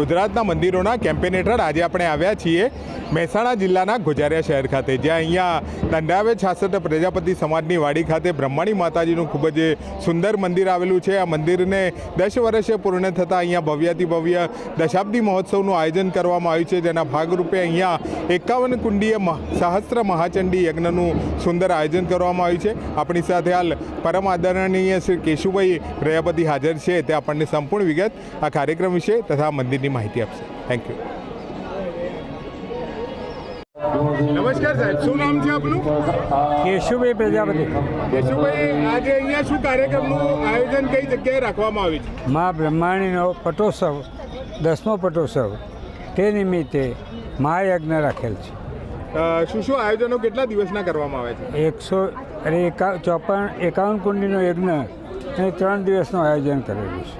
ગુજરાતના મંદિરોના કેમ્પેન હેઠળ આજે આપણે આવ્યા છીએ મહેસાણા જિલ્લાના ગોજારિયા શહેર ખાતે, જ્યાં અહીંયા દંડાવે છાસઠ પ્રજાપતિ સમાજની વાડી ખાતે બ્રહ્માણી માતાજીનું ખૂબ જ સુંદર મંદિર આવેલું છે. આ મંદિરને દસ વર્ષે પૂર્ણ થતાં અહીંયા ભવ્યાતિભવ્ય દશાબ્દી મહોત્સવનું આયોજન કરવામાં આવ્યું છે, જેના ભાગરૂપે અહીંયા એકાવન કુંડીય સહસ્ત્ર મહાચંડી યજ્ઞનું સુંદર આયોજન કરવામાં આવ્યું છે. આપણી સાથે હાલ પરમ આદરણીય શ્રી કેશુભાઈ પ્રજાપતિ હાજર છે. તે આપણને સંપૂર્ણ વિગત આ કાર્યક્રમ વિશે તથા મંદિરની માહિતી આપશે. થેન્ક યુ નમસ્કાર સાહેબ શું નામ છે આપનું? કેશુભાઈ પ્રજાપતિ. કેશુભાઈ આજે અહીંયા શું કાર્યક્રમનું આયોજન કઈ જગ્યાએ રાખવામાં આવ્યું છે? મા બ્રહ્માણીનો પટોત્સવ દસમો પટોત્સવ. તે નિમિત્તે મહાયજ્ઞ રાખેલ છે. શું શું આયોજનો કેટલા દિવસના કરવામાં આવે છે? એકસો અરે એકા ચોપન એકાવન કુંડીનો યજ્ઞ અને ત્રણ દિવસનું આયોજન કરેલું છે.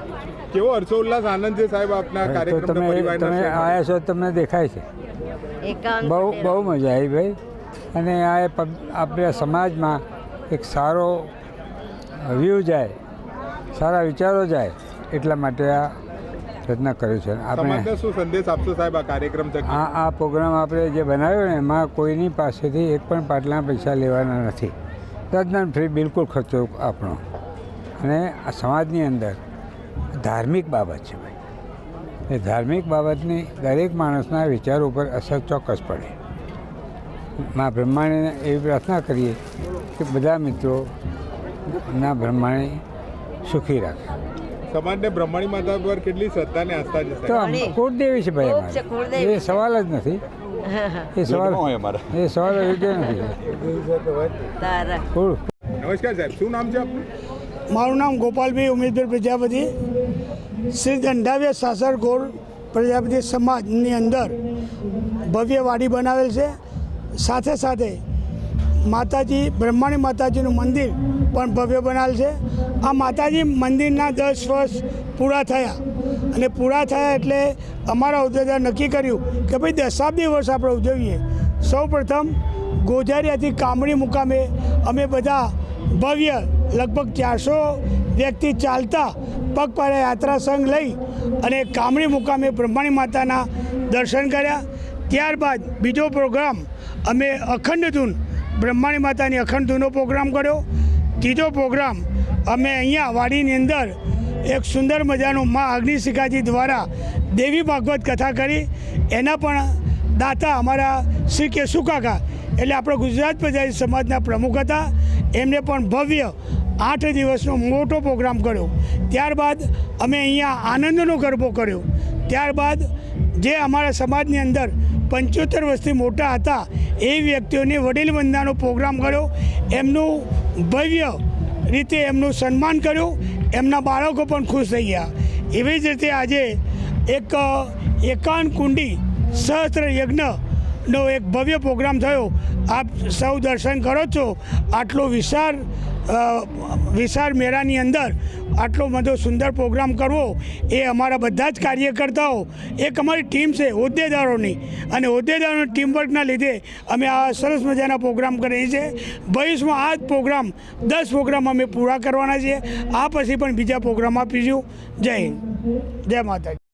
કેવો હર્ષોલ્લાસ આનંદ છે સાહેબ આપના કાર્યક્રમ તમે તમે આવ્યા છો તમને દેખાય છે. બહુ બહુ મજા આવી ભાઈ. અને આ એ આપણા સમાજમાં એક સારો વ્યૂ જાય સારા વિચારો જાય એટલા માટે આ રચના કર્યું છે. આપણે શું સંદેશ આપશો સાહેબ આ કાર્યક્રમ આ આ પ્રોગ્રામ આપણે જે બનાવ્યો ને એમાં કોઈની પાસેથી એક પણ પાટલા પૈસા લેવાના નથી. તદ્દન ફ્રી બિલકુલ ખર્ચો આપણો. અને આ સમાજની અંદર ધાર્મિક બાબત છે ભાઈ. એ ધાર્મિક બાબતની દરેક માણસના વિચારો ઉપર અસર ચોક્કસ પડે. મા બ્રહ્માણીને એવી પ્રાર્થના કરીએ કે બધા મિત્રો ના બ્રહ્માણી સુખી રાખે. સમાજને બ્રહ્માણી માતા પર કેટલી શ્રદ્ધા ને આસ્થા છે તો કુળદેવી છે ભાઈ એ સવાલ જ નથી. એ સવાલ એ સવાલ યોગ્ય નથી. નમસ્કાર સાહેબ શું નામ છે આપનું? મારું નામ ગોપાલભાઈ ઉમેદભાઈ પ્રજાપતિ. શ્રી દંડાવ્ય સાસર ગોળ પ્રજાપતિ સમાજની અંદર ભવ્ય વાડી બનાવેલ છે. સાથે સાથે માતાજી, બ્રહ્માણી માતાજીનું મંદિર પણ ભવ્ય બનાવેલ છે. આ માતાજી મંદિરના દસ વર્ષ પૂરા થયા અને પૂરા થયા એટલે અમારા ઉદ્યોગદાર નક્કી કર્યું કે ભાઈ દશાબ્દી વર્ષ આપણે ઉજવીએ. સૌ પ્રથમ ગોઝારિયાથી કામડી મુકામે અમે બધા ભવ્ય લગભગ ચારસો વ્યક્તિ ચાલતા પગપાળા યાત્રા સંઘ લઈ અને કામણી મુકામે બ્રહ્માણી માતાના દર્શન કર્યા. ત્યારબાદ બીજો પ્રોગ્રામ, અમે અખંડ ધૂન, બ્રહ્માણી માતાની અખંડ ધૂનનો પ્રોગ્રામ કર્યો. ત્રીજો પ્રોગ્રામ, અમે અહીંયા વાડીની અંદર એક સુંદર મજાનું મા અગ્નિશિખાજી દ્વારા દેવી ભાગવત કથા કરી. એના પણ દાતા અમારા શ્રી કેશુ કાકા એટલે આપણો ગુજરાત પ્રજાતિ સમાજના પ્રમુખ હતા. એમને પણ ભવ્ય આઠ દિવસનો મોટો પ્રોગ્રામ કર્યો. ત્યારબાદ અમે અહીંયા આનંદનો ગરબો કર્યો. ત્યારબાદ જે અમારા સમાજની અંદર પંચોતેર વર્ષથી મોટા હતા એ વ્યક્તિઓને વડીલ વંદનાનો પ્રોગ્રામ કર્યો. એમનું ભવ્ય રીતે એમનું સન્માન કર્યું. એમના બાળકો પણ ખુશ થઈ ગયા. એવી જ રીતે આજે એક એકાન કુંડી સહસ્ત્ર યજ્ઞનો એક ભવ્ય પ્રોગ્રામ થયો. આપ સૌ દર્શન કરો છો. આટલો વિશાળ વિશાળ મેળાની અંદર આટલો બધો સુંદર પ્રોગ્રામ કરવો એ અમારા બધા જ કાર્યકર્તાઓ, એક અમારી ટીમ છે, હોદ્દેદારોની. અને હોદ્દેદારોની ટીમવર્કના લીધે અમે આ સરસ મજાના પ્રોગ્રામ કરીએ છીએ ભવિષ્યમાં આ જ પ્રોગ્રામ, દસ પ્રોગ્રામ અમે પૂરા કરવાના છીએ. આ પછી પણ બીજા પ્રોગ્રામ આપીશું. જય હિન્દ. જય માતાજી.